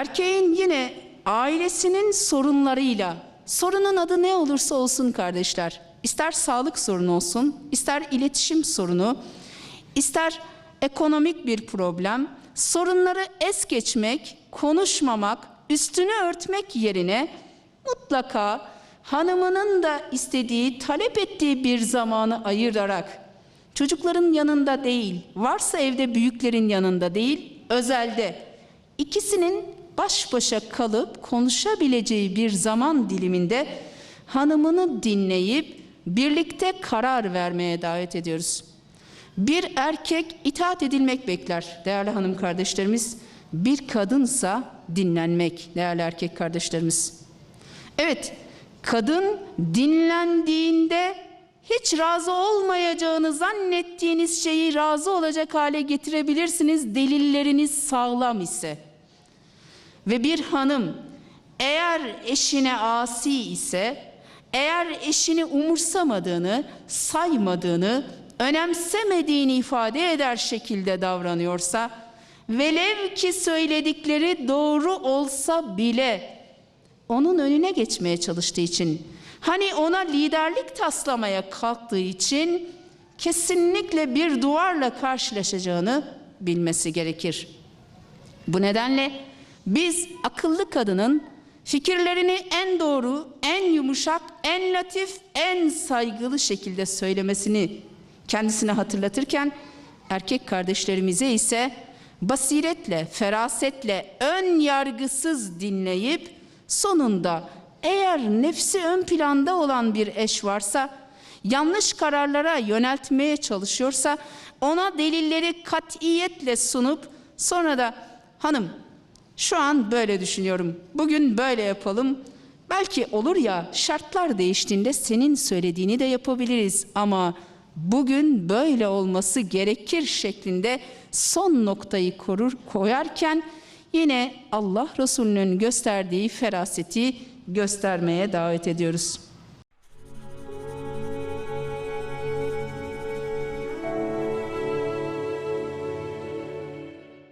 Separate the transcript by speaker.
Speaker 1: Erkeğin yine ailesinin sorunlarıyla, sorunun adı ne olursa olsun kardeşler, ister sağlık sorunu olsun, ister iletişim sorunu, ister ekonomik bir problem, sorunları es geçmek, konuşmamak, üstünü örtmek yerine mutlaka hanımının da istediği, talep ettiği bir zamanı ayırarak çocukların yanında değil, varsa evde büyüklerin yanında değil, özelde ikisinin baş başa kalıp konuşabileceği bir zaman diliminde hanımını dinleyip birlikte karar vermeye davet ediyoruz. Bir erkek itaat edilmek bekler değerli hanım kardeşlerimiz. Bir kadınsa dinlenmek değerli erkek kardeşlerimiz. Evet, kadın dinlendiğinde hiç razı olmayacağını zannettiğiniz şeyi razı olacak hale getirebilirsiniz delilleriniz sağlam ise. Ve bir hanım eğer eşine asi ise, eğer eşini umursamadığını, saymadığını, önemsemediğini ifade eder şekilde davranıyorsa, velev ki söyledikleri doğru olsa bile onun önüne geçmeye çalıştığı için, hani ona liderlik taslamaya kalktığı için kesinlikle bir duvarla karşılaşacağını bilmesi gerekir. Bu nedenle biz akıllı kadının fikirlerini en doğru, en yumuşak, en latif, en saygılı şekilde söylemesini kendisine hatırlatırken erkek kardeşlerimize ise basiretle, ferasetle, ön yargısız dinleyip sonunda eğer nefsi ön planda olan bir eş varsa, yanlış kararlara yöneltmeye çalışıyorsa ona delilleri katiyetle sunup sonra da hanım şu an böyle düşünüyorum. Bugün böyle yapalım. Belki olur ya şartlar değiştiğinde senin söylediğini de yapabiliriz ama bugün böyle olması gerekir şeklinde son noktayı korur koyarken yine Allah Resulü'nün gösterdiği feraseti göstermeye davet ediyoruz.